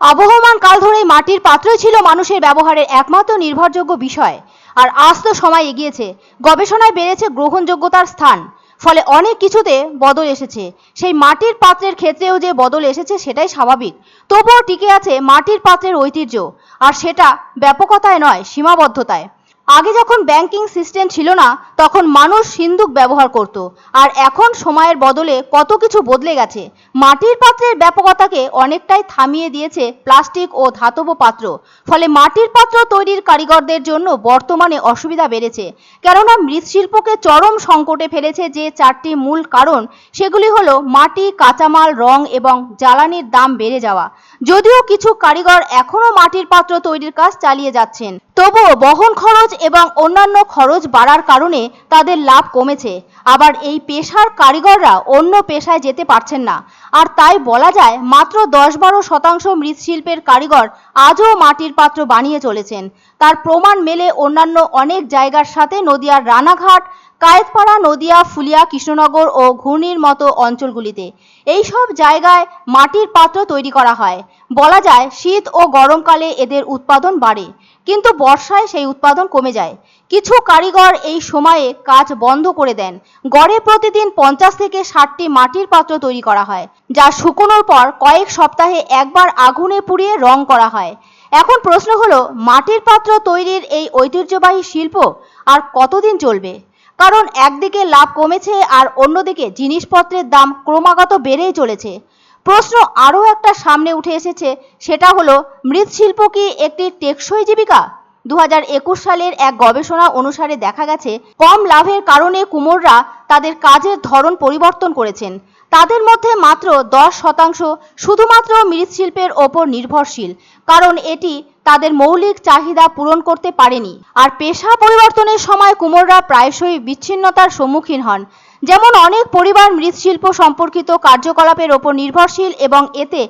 আবহমান কাল ধরেই মাটির পাত্রই ছিল মানুষের ব্যবহারের একমাত্র নির্ভরযোগ্য বিষয়। আর আজ তো সময় এগিয়েছে, গবেষণায় বেড়েছে গ্রহণযোগ্যতার স্থান। ফলে অনেক কিছুতে বদল এসেছে। সেই মাটির পাত্রের ক্ষেত্রেও যে বদল এসেছে সেটাই স্বাভাবিক। তবুও টিকে আছে মাটির পাত্রের ঐতিহ্য, আর সেটা ব্যাপকতায় নয়, সীমাবদ্ধতায়। আগে যখন ব্যাংকিং সিস্টেম ছিল না, তখন মানুষ সিন্দুক ব্যবহার করত। আর এখন সময়ের বদলে কত কিছু বদলে গেছে। মাটির পাত্রের ব্যাপকতাকে অনেকটাই থামিয়ে দিয়েছে প্লাস্টিক ও ধাতব পাত্র। ফলে মাটির পাত্র তৈরির কারিগরদের জন্য বর্তমানে অসুবিধা বেড়েছে। কেননা মৃৎশিল্পকে চরম সংকটে ফেলেছে যে চারটি মূল কারণ, সেগুলি হলো মাটি, কাঁচামাল, রং এবং জ্বালানির দাম বেড়ে যাওয়া। যদিও কিছু কারিগর এখনও মাটির পাত্র তৈরির কাজ চালিয়ে যাচ্ছেন। তবুও বহন খরচ এবং অন্যান্য খরচ বাড়ার কারণে তাদের লাভ কমেছে। আবার এই পেশার কারিগররা অন্য পেশায় যেতে পারছেন না। আর তাই বলা যায়, মাত্র দশ বারো শতাংশ মৃৎশিল্পের কারিগর আজও মাটির পাত্র বানিয়ে চলেছেন। তার প্রমাণ মেলে অন্যান্য অনেক জায়গার সাথে নদিয়ার রানাঘাট কায়েতপাড়া, নদিয়া, ফুলিয়া, কৃষ্ণনগর ও ঘূর্ণির মতো অঞ্চলগুলিতে। এই সব জায়গায় মাটির পাত্র তৈরি করা হয়। বলা যায়, শীত ও গরমকালে এদের উৎপাদন বাড়ে, কিন্তু বর্ষায় সেই উৎপাদন কমে যায়। কিছু কারিগর এই সময়ে কাজ বন্ধ করে দেন। গড়ে প্রতিদিন পঞ্চাশ থেকে ষাটটি মাটির পাত্র তৈরি করা হয়, যা শুকোনোর পর কয়েক সপ্তাহে একবার আগুনে পুড়িয়ে রং করা হয়। এখন প্রশ্ন হলো, মাটির পাত্র তৈরির এই ঐতিহ্যবাহী শিল্প আর কতদিন চলবে? কারণ একদিকে লাভ কমেছে আর অন্যদিকে জিনিসপত্রের দাম ক্রমাগত বেড়েই চলেছে। প্রশ্ন আরও একটা সামনে উঠে এসেছে, সেটা হলো, মৃৎশিল্প কি একটি টেকসই জীবিকা? দু হাজার একুশ সালের এক গবেষণা অনুসারে দেখা গেছে, কম লাভের কারণে কুমোররা তাদের কাজের ধরন পরিবর্তন করেছেন। তাদের মধ্যে মাত্র দশ শতাংশ শুধুমাত্র মৃৎশিল্পের ওপর নির্ভরশীল, কারণ এটি তাদের মৌলিক চাহিদা পূরণ করতে পারেনি। আর পেশা পরিবর্তনের সময় কুমোররা প্রায়শই বিচ্ছিন্নতার সম্মুখীন হন। যেমন অনেক পরিবার মৃৎশিল্প সম্পর্কিত কার্যকলাপের ওপর নির্ভরশীল এবং এতে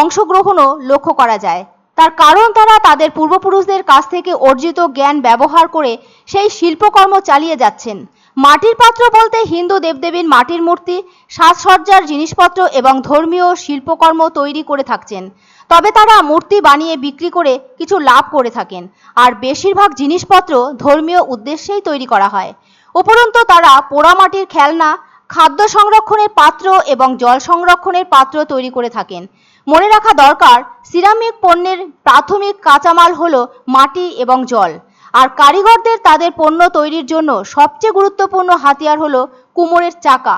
অংশগ্রহণও লক্ষ্য করা যায়। তার কারণ তারা তাদের পূর্বপুরুষদের কাছ থেকে অর্জিত জ্ঞান ব্যবহার করে সেই শিল্পকর্ম চালিয়ে যাচ্ছেন। মাটির পাত্র বলতে হিন্দু দেবদেবীর মাটির মূর্তি, সাজসজ্জার জিনিসপত্র এবং ধর্মীয় শিল্পকর্ম তৈরি করে থাকছেন। তবে তারা মূর্তি বানিয়ে বিক্রি করে কিছু লাভ করে থাকেন। আর বেশিরভাগ জিনিসপত্র ধর্মীয় উদ্দেশ্যেই তৈরি করা হয়। উপরন্তু তারা পোড়ামাটির খেলনা, খাদ্য সংরক্ষণের পাত্র এবং জল সংরক্ষণের পাত্র তৈরি করে থাকেন। মনে রাখা দরকার, সিরামিক পণ্যের প্রাথমিক কাঁচামাল হলো মাটি এবং জল। আর কারিগরদের তাদের পণ্য তৈরির জন্য সবচেয়ে গুরুত্বপূর্ণ হাতিয়ার হলো কুমোরের চাকা।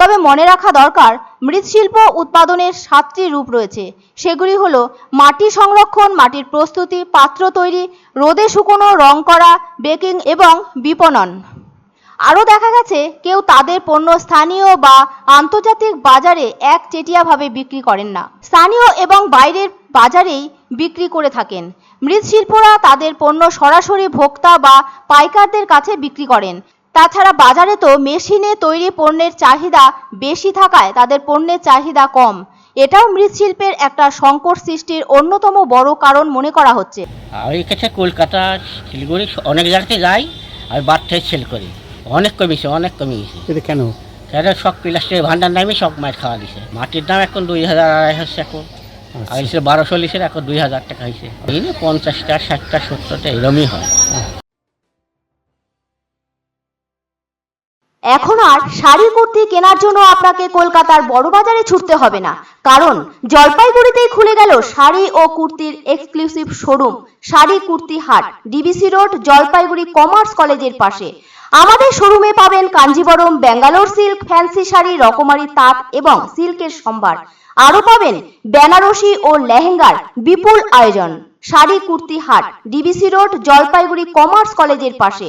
তবে মনে রাখা দরকার, মৃৎশিল্প উৎপাদনের সাতটি রূপ রয়েছে। সেগুলি হলো মাটি সংরক্ষণ, মাটির প্রস্তুতি, পাত্র তৈরি, রোদে শুকোনো, রং করা, বেকিং এবং বিপণন। আরও দেখা গেছে, কেউ তাদের পণ্য স্থানীয় বা আন্তর্জাতিক বাজারে একচেটিয়াভাবে বিক্রি করেন না। স্থানীয় এবং বাইরের বাজারেই বিক্রি করে থাকেন। মৃৎশিল্পরা তাদের পণ্য সরাসরি ভোক্তা বা পাইকারদের কাছে বিক্রি করেন। তাছাড়া বাজারে তো মেশিনে তৈরি পণ্যের চাহিদা বেশি থাকায় তাদের পণ্যের চাহিদা কম। এটাও মৃৎশিল্পের একটা সংকট সৃষ্টির অন্যতম বড় কারণ মনে করা হচ্ছে। আমি কাছে কলকাতা শিলিগুড়ি অনেক জায়গাতে যাই আর বার্থায় সেল করি। অনেক কমেছে অনেক কমে গেছে এটা কেন? সেটা সব প্লাস্টিকের ভান্ডার নামে সব মাছ খাওয়া দিছে। মাটির দাম এখন দুই হাজার আড়াই হাজার এখন আর এসে বারোশো লিসের এখন দুই হাজার টাকা হয়েছে। এই নিয়ে পঞ্চাশটা ষাটটা সত্তরটা এরমই হয়। এখন আর শাড়ি কুর্তি কেনার জন্য আপনাকে কলকাতার বড় বাজারে ছুটতে হবে না। কারণ জলপাইগুড়িতেই খুলে গেল শাড়ি ও কুর্তির এক্সক্লুসিভ শোরুম শাড়ি কুর্তি হাট ডিবিসি রোড জলপাইগুড়ি কমার্স কলেজের পাশে। আমাদের শোরুমে পাবেন কাঞ্জিবরম ব্যাঙ্গালোর সিল্ক ফ্যান্সি শাড়ি রকমারি তাঁত এবং সিল্কের সম্ভার। আরও পাবেন বেনারসি ও লেহেঙ্গার বিপুল আয়োজন। শাড়ি, কুর্তি, হাট, ডিবিসি রোড, জলপাইগুড়ি কমার্স কলেজের পাশে।